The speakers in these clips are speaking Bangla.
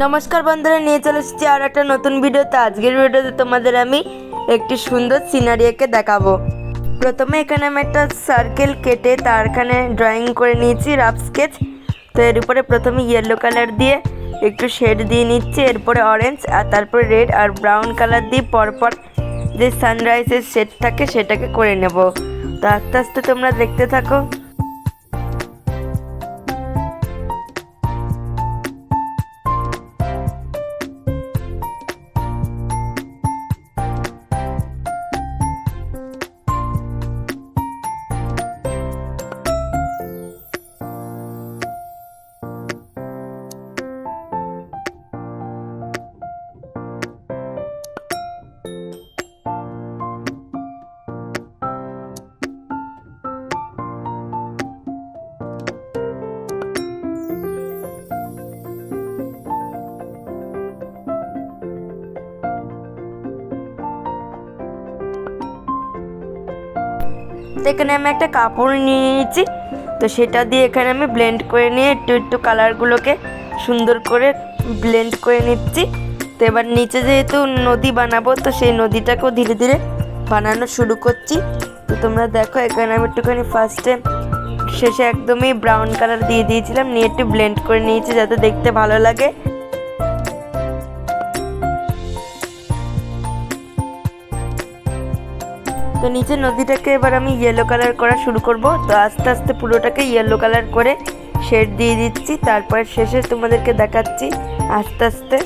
নমস্কার বন্ধুরা, নিয়ে চলে এসেছি আর একটা নতুন ভিডিওতে। আজকের ভিডিওতে তোমাদের আমি একটি সুন্দর সিনারি দেখাবো। প্রথমে এখানে আমি একটা সার্কেল কেটে তারখানে ড্রয়িং করে নিয়েছি রাফ স্কেচ তো এর উপরে প্রথমে ইয়েলো কালার দিয়ে একটু শেড দিয়ে নিচ্ছি, এরপরে অরেঞ্জ আর তারপরে রেড আর ব্রাউন কালার দিয়ে পরপর যে সানরাইজের শেড থাকে সেটাকে করে নেব। তো আস্তে আস্তে তোমরা দেখতে থাকো। তো এখানে আমি একটা কাপড় নিয়ে নিয়েছি। তো সেটা দিয়ে এখানে আমি ব্লেন্ড করে নিয়ে একটু একটু কালারগুলোকে সুন্দর করে ব্লেন্ড করে নিচ্ছি। তো এবার নিচে যেহেতু নদী বানাবো, তো সেই নদীটাকেও ধীরে ধীরে বানানো শুরু করছি। তো তোমরা দেখো, এখানে আমি একটুখানি ফার্স্টে শেষে একদমই ব্রাউন কালার দিয়ে দিয়েছিলাম, নিয়ে একটু ব্লেন্ড করে নিয়েছি যাতে দেখতে ভালো লাগে। তো নিচে নদীটাকে এবার আমি ইয়েলো কালার করা শুরু করব। তো আস্তে আস্তে পুরোটাকে ইয়েলো কালার করে শেড দিয়ে দিচ্ছি। তারপর শেষে তোমাদেরকে দেখাচ্ছি। আস্তে আস্তে।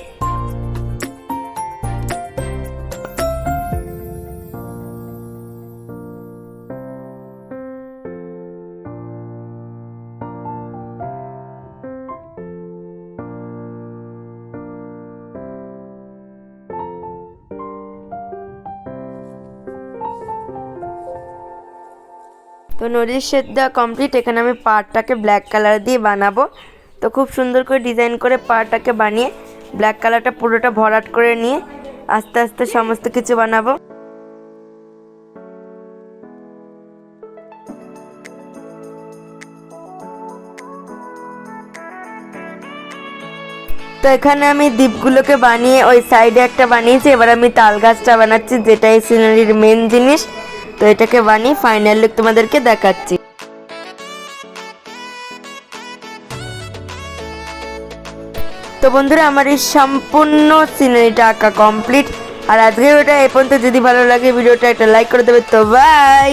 তো নদীর দেওয়া কমপ্লিট এখানে আমি পাড়টাকে ব্ল্যাক কালার দিয়ে বানাবো। তো খুব সুন্দর করে ডিজাইন করে পাড়টাকে বানিয়ে ব্ল্যাক কালারটা পুরোটা ভরাট করে নিয়ে আস্তে আস্তে সমস্ত কিছু বানাবো। তো এখানে আমি দ্বীপগুলোকে বানিয়ে ওই সাইডে একটা বানিয়েছি, এবার আমি তাল গাছটা বানাচ্ছি যেটা এই সিনারির মেন জিনিস। তো এটাকে বানিয়ে ফাইনাল লুক তোমাদেরকে দেখাচ্ছি। তো বন্ধুরা, আমার এই সম্পূর্ণ সিনারিটা আঁকা কমপ্লিট আর আজকে ওটা এ পর্যন্ত। যদি ভালো লাগে, ভিডিওটা একটা লাইক করে দেবে। তো বাই